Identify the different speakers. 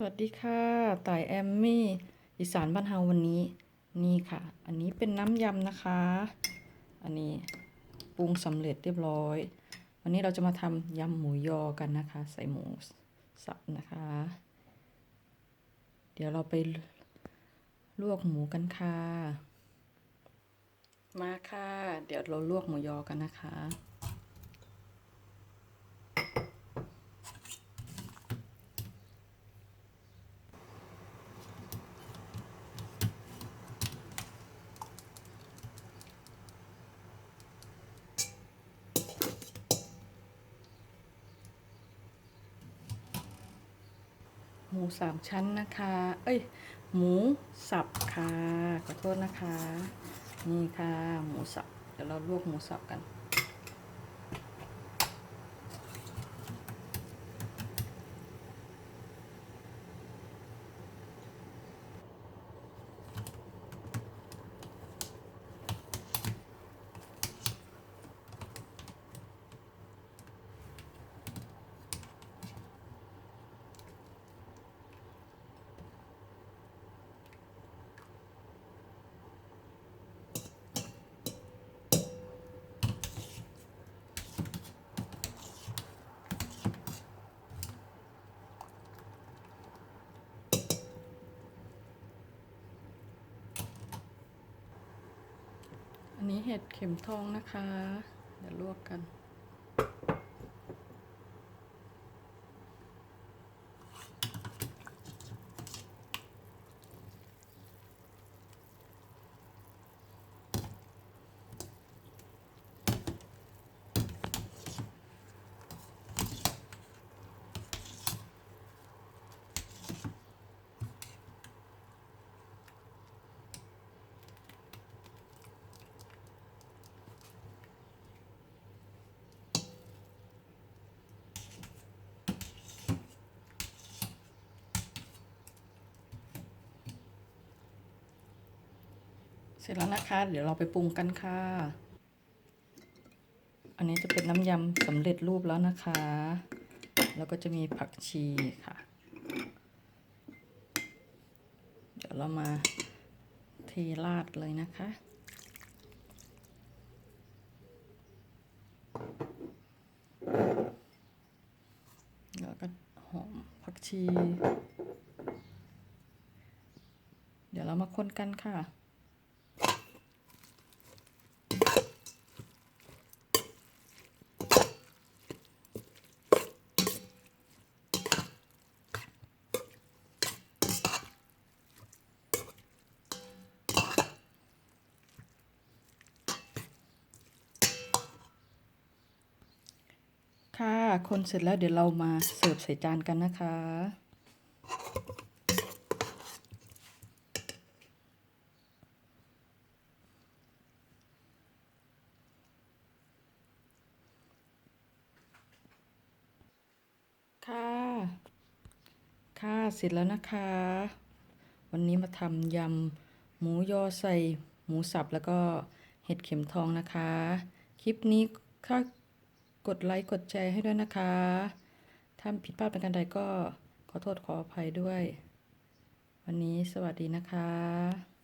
Speaker 1: สวัสดีค่ะต่ายแอมมี่อีสานบ้านเฮาวันนี้นี่ค่ะ อันนี้เป็นน้ำยำนะคะ อันนี้ปรุงสำเร็จเรียบร้อย วันนี้เราจะมาทำยำหมูยอกันนะคะ ใส่หมูสับนะคะ เดี๋ยวเราไปลวกหมูกันค่ะ มาค่ะ เดี๋ยวเราลวกหมูยอกันนะคะ หมูสามชั้นนะคะ เอ้ย หมูสับค่ะ ขอโทษนะคะ นี่ค่ะ หมูสับ เดี๋ยวเราลวกหมูสับกัน นี้เห็ดเข็มทองนะคะ เดี๋ยวลวกกัน ร็จแล้วนะคะ เดี๋ยวเราไปปรุงกันค่ะ อันนี้จะเป็นน้ำยำสำเร็จรูปแล้วนะคะ แล้วก็จะมีผักชีค่ะ เดี๋ยวเรามาเทราดเลยนะคะแล้วก็หอมผักชี เดี๋ยวเรามาคนกันค่ะ ค่ะคนเสร็จแล้วเดี๋ยวเรามาเสิร์ฟใส่จานกันนะคะ ค่ะ ค่ะเสร็จแล้วนะคะ วันนี้มาทำยำหมูยอใส่หมูสับแล้วก็เห็ดเข็มทองนะคะ คลิปนี้ค่ะ กดไลค์กดแชร์ให้ด้วยนะคะ ถ้าผิดพลาดเป็นการใดก็ขอโทษขออภัยด้วย วันนี้สวัสดีนะคะ